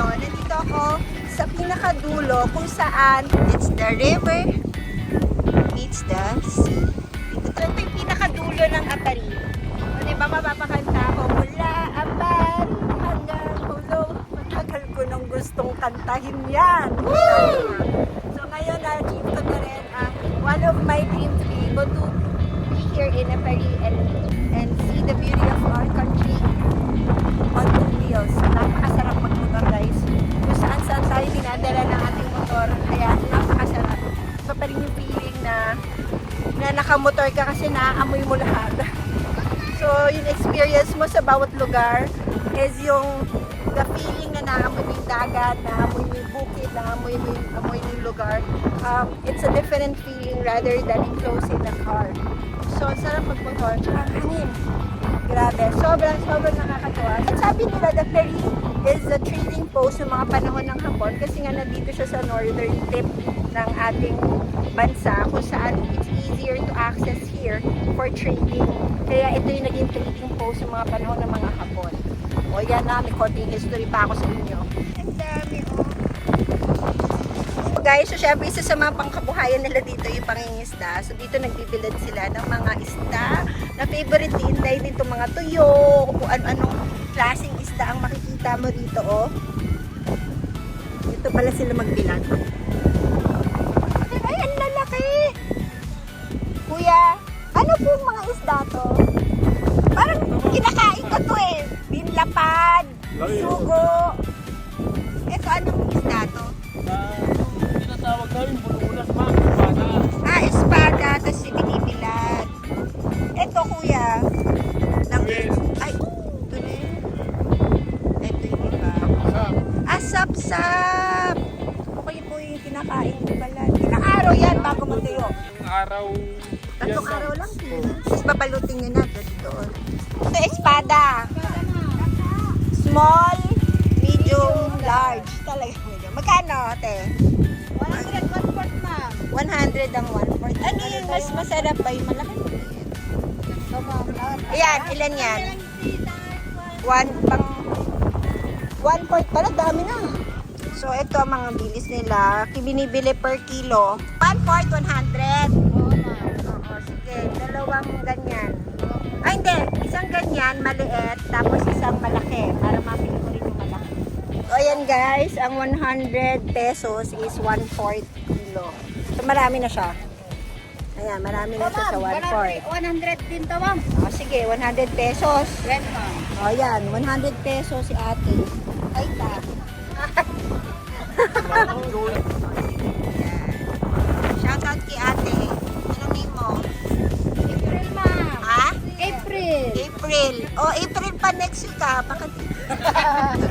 ngayon, nandito ako sa pinakadulo kung saan it's the river meets the sea. Ito talaga yung pinakadulo ng Atari. O diba, mapapakanta ako mula aban hanggang ulo. Matagal ko nang gustong kantahin yan. Woo! So ngayon, na-achieve ko na rin ang one of my dreams to be able to be here in Atari and, and see the beauty of our country on two wheels. Na nakamotor ka kasi naaamoy mo lahat. So, yung experience mo sa bawat lugar is yung the feeling na naamoy mo yung dagat, naamoy mo yung bukid, naamoy mo yung, amoy mo yung lugar. Um, it's a different feeling rather than enclosed in the car. So, sarap magmotor. Tsaka ang hangin. Grabe. Sobrang, sobrang nakakatuwa. At sabi nila, the Peri is the trading post ng mga panahon ng Hapon kasi nga nandito siya sa northern tip ng ating bansa kung saan it's access here for trading. Kaya ito yung naging trading post ng mga panahon ng mga Hapon. O yan na, may konting history pa ako sa inyo. Ang dami, oh. Guys, so syempre isa sa mga pangkabuhayan nila dito yung pangingisda. So dito nagbibilad sila ng mga isda na favorite din dahil dito mga tuyo, kung ano-anong klaseng isda ang makikita mo dito, oh. Dito pala sila magbilad. Ay, ang lalaki! Kuya, ano po mga isda to? Parang kinakain ko to eh. Binlapad, sugo. Ito, anong isda to? tinatawag namin bulunas ma'am, espada. Ah, espada, tapos binibilad. Ito, kuya. Nang, ay, rin. Ito yung iba. Asap-sap! Araw. Tatlong yes, araw lang. Oh. Tapos babalutin nyo na doon. Ito, espada. Small, medium, large. Talaga medium. Magkano, ate? 100 one fourth ma'am. 100 ang 1 Ano yung mas masarap ba yung malaki? On. Ayan, ilan yan? One, pang... One fourth pala, dami na. So, ito ang mga bilis nila. Binibili per kilo. One fourth, 100. Oo. Oo, sige. Dalawang ganyan. Ay, hindi. Isang ganyan, maliit. Tapos isang malaki. Para mapili ko rin yung malaki. So, ayan guys. Ang 100 pesos is 1 fourth kilo. So, marami na siya. Ayan, marami na siya sa 1 fourth. 100 din to ma'am. O, sige, 100 pesos. Yes ma'am. O, yan. 100 pesos si ate. O, April pa next week ah. Baka